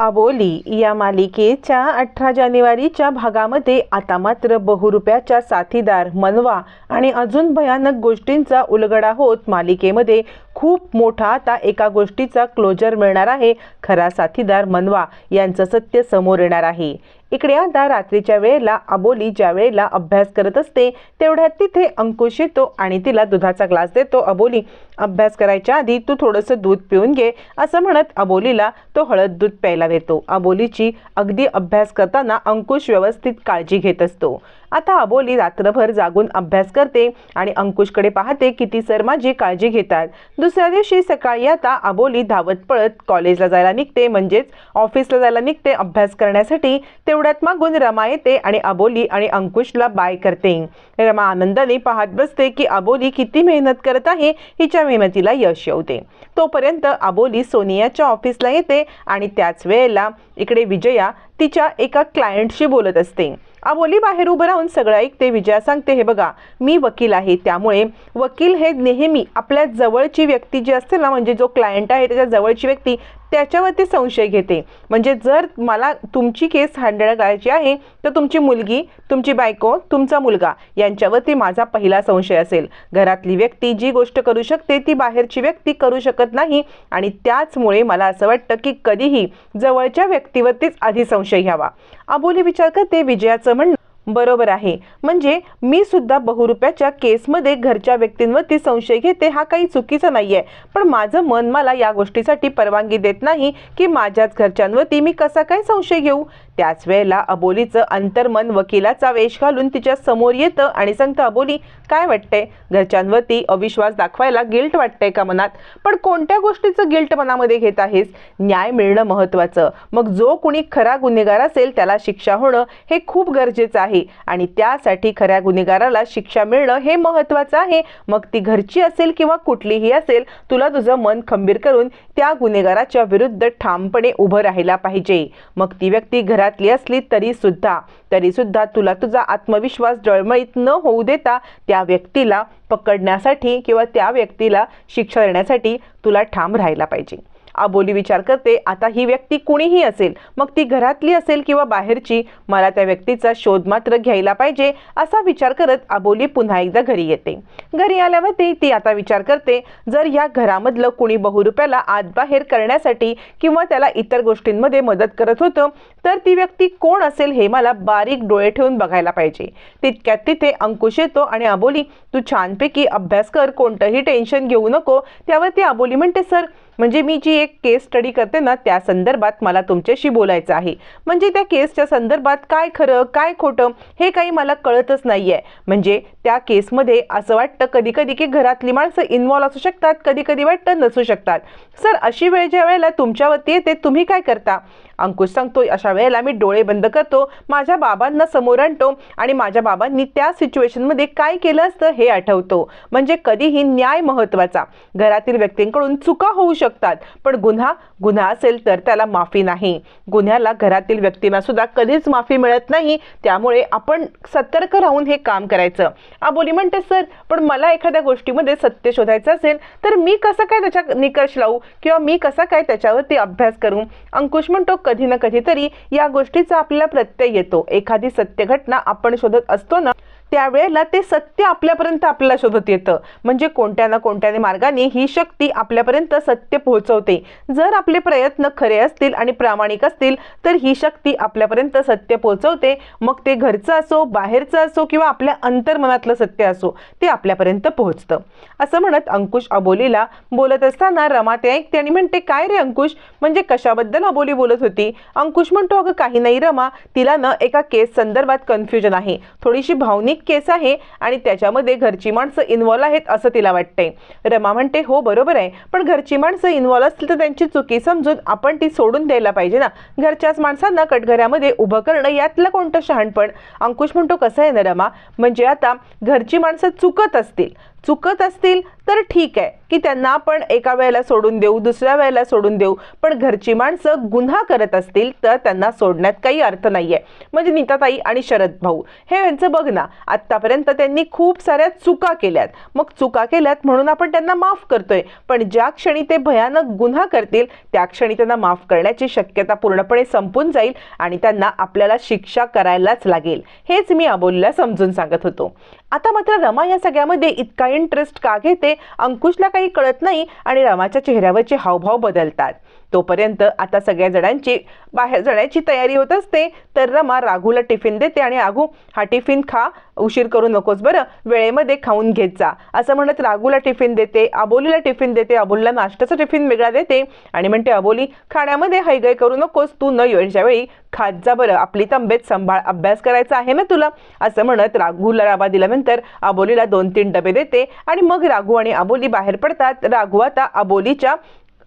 आबोली या मालिकेच्या अठरा जानेवारीच्या भागामध्ये आता मात्र बहुरुप्याच्या साथीदार मनवा आणि अजून भयानक गोष्टींचा उलगडा होत मालिकेमध्ये खूप मोठा आता एका गोष्टीचा क्लोजर मिळणार आहे. खरा साथीदार मनवा यांचं सत्य समोर येणार आहे. इकडे आता रात्रीच्या वेळेला अबोली ज्या वेळेला अभ्यास करत असते तेवढ्यात तिथे अंकुश येतो आणि तिला दुधाचा ग्लास देतो. अबोली अभ्यास करायच्या आधी तू थोडंसं दूध पिऊन घे असं म्हणत अबोलीला तो हळद दूध प्यायला देतो. अबोलीची अगदी अभ्यास करताना अंकुश व्यवस्थित काळजी घेत असतो. आता अबोली रात्रभर जागून अभ्यास करते आणि अंकुशकडे पाहते की ती सर माझी काळजी घेतात. दुसऱ्या दिवशी सकाळी आता अबोली धावत पळत कॉलेजला जायला निघते. म्हणजेच ऑफिसला जायला निघते. अभ्यास करण्यासाठी तेवढ्यात मागून रमा येते आणि अबोली आणि अंकुशला बाय करते. रमा आनंदाने पाहत बसते की अबोली किती मेहनत करत आहे हिच्या मेहनतीला यश येऊते तोपर्यंत अबोली सोनियाच्या ऑफिसला येते आणि त्याच वेळेला इकडे विजया तिच्या एका क्लायंटशी बोलत असते. अबोली बाहेर उभं राहून सगळं ऐकते विजया सांगते हे बघा मी वकील आहे त्यामुळे वकील हे नेहमी आपल्या जवळची व्यक्ती जी असते ना म्हणजे जो क्लायंट आहे त्याच्या जवळची व्यक्ती त्याच्यावरती संशय घेते. म्हणजे जर मला तुमची केस हँडल करायची आहे तर तुमची मुलगी तुमची बायको तुमचा मुलगा यांच्यावरती माझा पहिला संशय असेल. घरातली व्यक्ती जी गोष्ट करू शकते ती बाहेरची व्यक्ती करू शकत नाही आणि त्याचमुळे मला असं वाटतं की कधीही जवळच्या व्यक्तीवरतीच आधी संशय घ्यावा. अबोली विचार करते विजयाचं म्हणणं बरोबर आहे. म्हणजे मी सुद्धा बहुरुप्याच्या केसमध्ये घरच्या व्यक्तींवरती संशय घेते हा काही चुकीचा नाही आहे पण माझं मन मला या गोष्टीसाठी परवानगी देत नाही की माझ्याच घरच्यांवरती मी कसा काय संशय घेऊ? त्याच वेळेला अबोलीचं अंतर्मन वकिलाचा वेश घालून तिच्या समोर येतं आणि सांगतं अबोली काय वाटतंय? घरच्यांवरती अविश्वास दाखवायला गिल्ट वाटतंय का मनात? पण कोणत्या गोष्टीचं गिल्ट मनामध्ये घेत आहेस? न्याय मिळणं महत्त्वाचं. मग जो कुणी खरा गुन्हेगार असेल त्याला शिक्षा होणं हे खूप गरजेचं आहे आणि त्यासाठी खऱ्या गुन्हेगाराला शिक्षा मिळणं हे महत्त्वाचं आहे. मग ती घरची असेल किंवा कुठलीही असेल तुला तुझं मन खंबीर करून त्या गुन्हेगाराच्या विरुद्ध ठामपणे उभं राहायला पाहिजे. मग ती व्यक्ती घरातली असली तरी सुद्धा तरी सुद्धा तुला तुझा आत्मविश्वास डळमळीत न होऊ देता त्या व्यक्तीला पकडण्यासाठी किंवा त्या व्यक्तीला शिक्षा देण्यासाठी तुला ठाम राहायला पाहिजे. आबोली विचार करते. आता ही व्यक्ती कुणीही असेल मग ती घरातली असेल किंवा बाहेरची मला त्या व्यक्तीचा शोध मात्र घ्यायला पाहिजे असा विचार करत आबोली पुन्हा एकदा घरी येते. घरी आल्यावरती ती आता विचार करते जर या घरामधलं कुणी बहुरुप्याला आत बाहेर करण्यासाठी किंवा त्याला इतर गोष्टींमध्ये मदत करत होतं तर ती व्यक्ती कोण असेल हे मला बारीक डोळे ठेवून बघायला पाहिजे. तितक्यात तिथे अंकुश येतो आणि अबोली तू छानपैकी अभ्यास कर कोणतंही टेन्शन घेऊ नको. त्यावर ती अबोली म्हणते सर म्हणजे मी जी एक केस स्टडी करते ना त्या संदर्भात मला तुमच्याशी बोलायचं आहे. म्हणजे त्या केसच्या संदर्भात काय खरं काय खोटं हे काही मला कळतच नाही आहे म्हणजे त्या केसमध्ये असं वाटतं कधी कधी की घरातली माणसं इन्वॉल्व्ह असू शकतात कधी कधी वाटतं नसू शकतात. सर अशी वेळ ज्या वेळेला तुमच्यावरती येते तुम्ही काय करता? अंकुश सांगतो अशा वेळेला मी डोळे बंद करतो माझ्या बाबांना समोर आणतो आणि माझ्या बाबांनी त्या सिच्युएशनमध्ये काय केलं असतं हे आठवतो. म्हणजे कधीही न्याय महत्त्वाचा घरातील व्यक्तींकडून चुका होऊ शकतात. पण गुन्हा गुन्हा असेल तर त्याला माफी नाही. गुन्ह्याला घरातील व्यक्तींना सुद्धा कधीच माफी मिळत नाही. त्यामुळे आपण सतर्क राहून हे काम करायचं. आबोली म्हणते सर पण मला एखाद्या गोष्टीमध्ये सत्य शोधायचं असेल तर मी कसं काय त्याच्या निकष लावू? किंवा मी कसा काय त्याच्यावरती अभ्यास करू? अंकुश म्हणतो कधी ना कधीतरी या गोष्टीचा आपल्याला प्रत्यय येतो. एखादी सत्य घटना आपण शोधत असतो ना त्यावेळेला ते सत्य आपल्यापर्यंत आपल्याला शोधत येतं. म्हणजे कोणत्या ना कोणत्या मार्गाने ही शक्ती आपल्यापर्यंत सत्य पोहोचवते. जर आपले प्रयत्न खरे असतील आणि प्रामाणिक असतील तर ही शक्ती आपल्यापर्यंत सत्य पोहोचवते. मग ते घरचं असो बाहेरचं असो किंवा आपल्या अंतर्मनातलं सत्य असो ते आपल्यापर्यंत पोहोचतं. असं म्हणत अंकुश अबोलीला बोलत असताना रमा ते ऐकते आणि म्हणते काय रे अंकुश? म्हणजे कशाबद्दल अबोली बोलत होती? अंकुश म्हणतो अगं काही नाही रमा. तिला न एका केस संदर्भात कन्फ्युजन आहे. थोडीशी भावनिक केस आहे आणि त्याच्यामध्ये घरची माणसं इन्व्हॉल्व आहेत असं तिला वाटते रमा म्हणते हो बरोबर आहे. पण घरची माणसं इन्व्हॉल्व असतील तर त्यांची चुकी समजून आपण ती सोडून द्यायला पाहिजे ना. घरच्याच माणसांना कटघऱ्यामध्ये उभं करणं यातलं कोणतं शहाणपण? अंकुश म्हणतो कसं आहे ना रमा? म्हणजे आता घरची माणसं चुकत असतील. चुकत असतील तर ठीक आहे की त्यांना आपण एका वेळेला सोडून देऊ दुसऱ्या वेळेला सोडून देऊ. पण घरची माणसं गुन्हा करत असतील तर त्यांना सोडण्यात काही अर्थ नाही आहे म्हणजे नीताताई आणि शरद भाऊ. हे यांचं बघ ना आत्तापर्यंत त्यांनी खूप साऱ्या चुका केल्यात. मग चुका केल्यात म्हणून आपण त्यांना माफ करतोय. पण ज्या क्षणी ते भयानक गुन्हा करतील त्या क्षणी त्यांना माफ करण्याची शक्यता पूर्णपणे संपून जाईल आणि त्यांना आपल्याला शिक्षा करायलाच लागेल. हेच मी अबोलीला समजून सांगत होतो. आता मात्र रमा या सगळ्यामध्ये इतका इंटरेस्ट का घेते अंकुशला काही कळत नाही आणि रमाच्या चेहऱ्यावरचे हावभाव बदलतात. तोपर्यंत आता सगळ्या जणांची बाहेर जाण्याची तयारी होत असते. तर रमा राघूला टिफिन देते आणि राघू हा टिफिन खा उशीर करू नकोस बरं वेळेमध्ये खाऊन घेत जा. असं म्हणत राघूला टिफिन देते अबोलीला टिफिन देते. अबोलीला नाश्त्याचा टिफिन वेगळा देते आणि म्हणते अबोली खाण्यामध्ये हैगय करू नकोस तू न येण्याच्या वेळी खात जा बरं आपली तब्येत सांभाळ अभ्यास करायचा आहे ना तुला? असं म्हणत राघूला राबा दिल्यानंतर अबोलीला दोन तीन डबे देते आणि मग राघू आणि अबोली बाहेर पडतात. राघू आता अबोलीच्या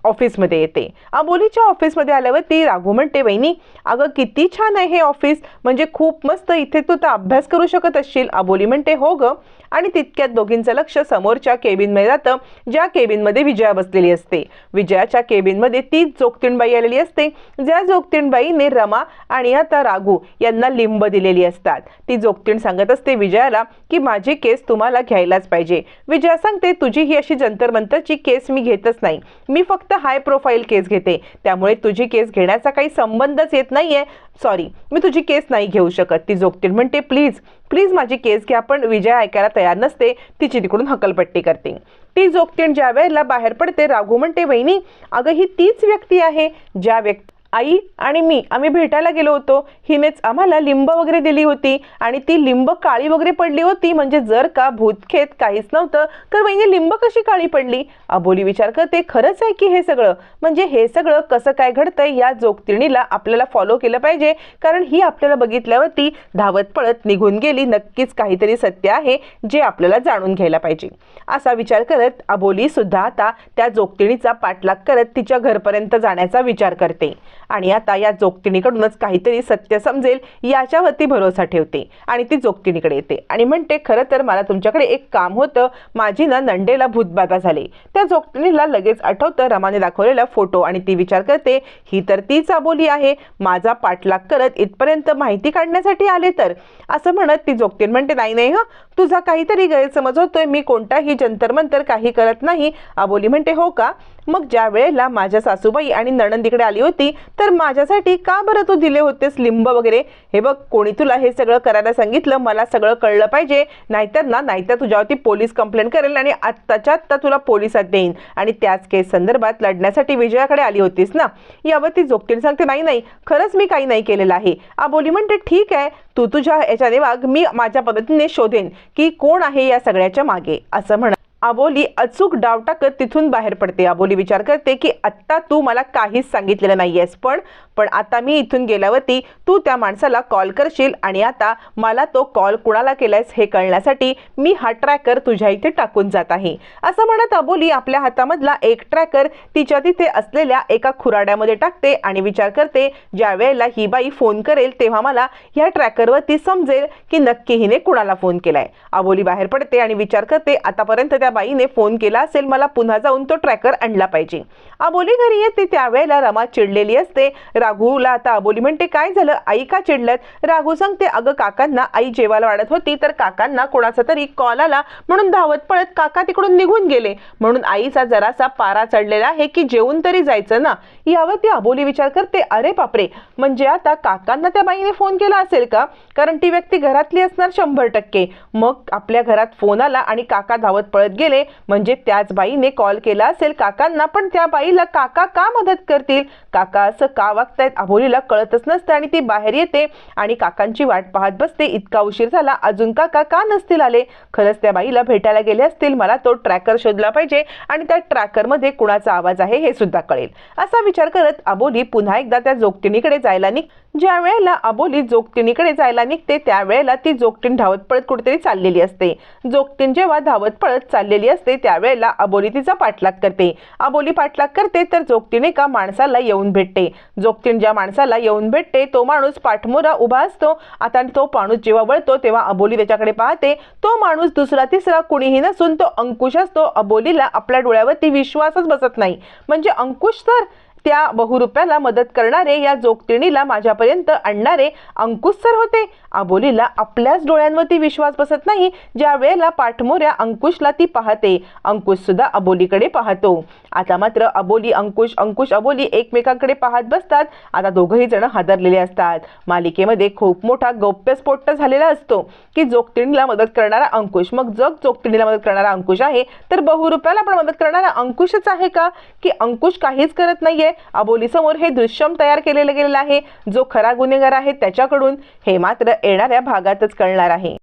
ऑफिसमध्ये येते. अबोलीच्या ऑफिसमध्ये आल्यावर ती राघू म्हणते वहिनी अगं किती छान आहे हे ऑफिस. म्हणजे खूप मस्त इथे तू तर अभ्यास करू शकत असशील. अबोली म्हणते हो ग. आणि तितक्यात दोघींचं लक्ष समोरच्या केबिनमध्ये जातं ज्या केबिनमध्ये विजया बसलेली असते. विजयाच्या केबिनमध्ये तीच जोगतीणबाई आलेली असते. ज्या जोगतीणबाईने रमा आणि आता राघू यांना लिंब दिलेली असतात. ती जोगतीण सांगत असते विजयाला की माझी केस तुम्हाला घ्यायलाच पाहिजे. विजया सांगते तुझी ही अशी जंतर मंतरची केस मी घेतच नाही. मी फक्त हाय प्रोफाईल केस घेते. त्यामुळे तुझी केस घेण्याचा काही संबंधच येत नाहीये. सॉरी मी तुझी केस नाही घेऊ शकत. ती जोगतील म्हणते प्लीज प्लीज माझी केस घ्या पण विजय ऐकायला तयार नसते. तिची तिकडून हकलपट्टी करते. ती जोगतीण ज्या वेळेला बाहेर पडते राघू म्हणते वहिनी अगं ही तीच व्यक्ती आहे. ज्या व्यक्ती आई आणि मी आम्ही भेटायला गेलो होतो. हिनेच आम्हाला लिंब वगैरे दिली होती आणि ती लिंब काळी वगैरे पडली होती. म्हणजे जर का भूतखेत काहीच नव्हतं तर म्हणजे लिंब कशी काळी पडली? अबोली विचार करते खरंच आहे की हे सगळं? म्हणजे हे सगळं कसं काय घडतंय या जोगतिणीला आपल्याला फॉलो केलं पाहिजे. कारण ही आपल्याला बघितल्यावरती धावत पळत निघून गेली. नक्कीच काहीतरी सत्य आहे जे आपल्याला जाणून घ्यायला पाहिजे. असा विचार करत अबोली सुद्धा आता त्या जोगतिणीचा पाठलाग करत तिच्या घरपर्यंत जाण्याचा विचार करते. आणि आता या जोगतिणीकडूनच काहीतरी सत्य समजेल याच्यावरती भरोसा ठेवते आणि ती जोगतिणीकडे येते. आणि म्हणते खरं तर मला तुमच्याकडे एक काम होतं. माझी ना नंडेला भूतबाधा झाली. त्या जोगतिणीला लगेच आठवतं रमाने दाखवलेला फोटो आणि ती विचार करते ही तर तीच आबोली आहे. माझा पाठलाग करत इथपर्यंत माहिती काढण्यासाठी आले तर? असं म्हणत ती जोगतीन म्हणते नाही नाही हं. तुझा काहीतरी गैरसमज होतोय मी कोणताही जंतर मंतर काही करत नाही. आबोली म्हणते हो का? मग ज्या वेळेला माझ्या सासूबाई आणि नणंदीकडे आली होती तर माझ्यासाठी का बरं तू दिले होतेस लिंब वगैरे? हे बघ कोणी तुला हे सगळं करायला सांगितलं मला सगळं कळलं पाहिजे. नाहीतर ना नाहीतर तुझ्यावरती पोलीस कंप्लेंट करेल आणि आत्ताच्या आत्ता तुला पोलिसात देईन आणि त्याच केस संदर्भात लढण्यासाठी विजयाकडे आली होतीस ना? यावरती जोगतीने सांगते नाही नाही खरंच मी काही नाही केलेलं आहे. आबोली म्हणते ठीक आहे तू तुझ्या याच्याने वाग मी माझ्या पद्धतीने शोधेन की कोण आहे या सगळ्याच्या मागे असं म्हणा. आबोली अचूक डाव टाकत तिथून बाहेर पडते. आबोली विचार करते की आत्ता तू मला काहीच सांगितलेलं नाहीयेस पण पण आता मी इथून गेल्यावरती तू त्या माणसाला कॉल करशील आणि आता मला तो कॉल कुणाला केलायस हे कळण्यासाठी मी हा ट्रॅकर तुझ्या इथे टाकून जात आहे. असं म्हणत अबोली आपल्या हातामधला एक ट्रॅकर तिच्या तिथे असलेल्या एका खुराड्यामध्ये टाकते आणि विचार करते ज्या वेळेला ही बाई फोन करेल तेव्हा मला ह्या ट्रॅकरवरती समजेल की नक्की हिने कुणाला फोन केलाय. अबोली बाहेर पडते आणि विचार करते आतापर्यंत त्या बाईने फोन केला असेल मला पुन्हा जाऊन तो ट्रॅकर आणला पाहिजे. अबोली घरी येते त्यावेळेला रमा चिडलेली असते. राघूला आता अबोली म्हणते काय झालं? आई का चिडल्यात? राघू सांगते अगं काकांना आई जेवायला वाढत होती तर काकांना कोणाचा तरी कॉल आला. म्हणून धावत पळत काका तिकडून निघून गेले. म्हणून आईचा जरासा पारा चढलेला आहे की जेवून तरी जायचं ना? यावर ती अबोली विचार करते अरे बापरे! म्हणजे आता काकांना त्या बाईने फोन केला असेल का? कारण ती व्यक्ती घरातली असणार शंभर टक्के. मग आपल्या घरात फोन आला आणि काका धावत पळत गेले. म्हणजे त्याच बाईने कॉल केला असेल काकांना पण त्या बाईला काका का मदत करतील? काका असं का वागतायत अबोलीला कळतच नसतं आणि ती बाहेर येते आणि काकांची वाट पाहत बसते. इतका उशीर झाला अजून काका का नसतील आले? खरंच त्या बाईला भेटायला गेले असतील मला तो ट्रॅकर शोधला पाहिजे आणि त्या ट्रॅकरमध्ये कुणाचा आवाज आहे हे सुद्धा कळेल. असा विचार करत अबोली पुन्हा एकदा त्या जोगतिणीकडे जायला निघ. ज्या वेळेला अबोली जोगतिणीकडे जायला निघते त्यावेळेला ती जोगटीण धावत पळत कुठेतरी चाललेली असते. जोगटीण जेव्हा धावत पळत पडलेली असते त्यावेळेला अबोली तिचा पाठलाग करते. अबोली पाठलाग करते तर जोगतीने एका माणसाला येऊन भेटते. जोगतीण ज्या माणसाला येऊन भेटते तो माणूस पाठमोरा उभा असतो. आता तो माणूस जेव्हा वळतो तेव्हा अबोली त्याच्याकडे पाहते. तो माणूस दुसरा तिसरा कुणीही नसून तो अंकुश असतो. अबोलीला आपल्या डोळ्यावरती विश्वासच बसत नाही. म्हणजे अंकुश तर त्या बहुरुप्याला मदत करणारे या जोगतिणीला माझ्यापर्यंत आणणारे अंकुश सर होते. अबोलीला आपल्याच डोळ्यांवरती विश्वास बसत नाही. ज्या वेळेला पाठमोऱ्या अंकुशला ती पाहते अंकुश सुद्धा अबोलीकडे पाहतो. आता मात्र अबोली अंकुश अंकुश अबोली एकमेकांकडे पाहत बसतात. आता दोघंही जण हादरलेले असतात. मालिकेमध्ये खूप मोठा गौप्यस्फोट झालेला असतो. की जोगतिणीला मदत करणारा अंकुश मग जग जोगतिणीला मदत करणारा अंकुश आहे तर बहुरुप्याला पण मदत करणारा अंकुशच आहे का? की अंकुश काहीच करत नाहीये. अबोलीसमोर हे दृश्यम तयार केलेलं गेलेलं आहे. जो खरा गुन्हेगार आहे त्याच्याकडून हे मात्र येणाऱ्या भागातच कळणार आहे.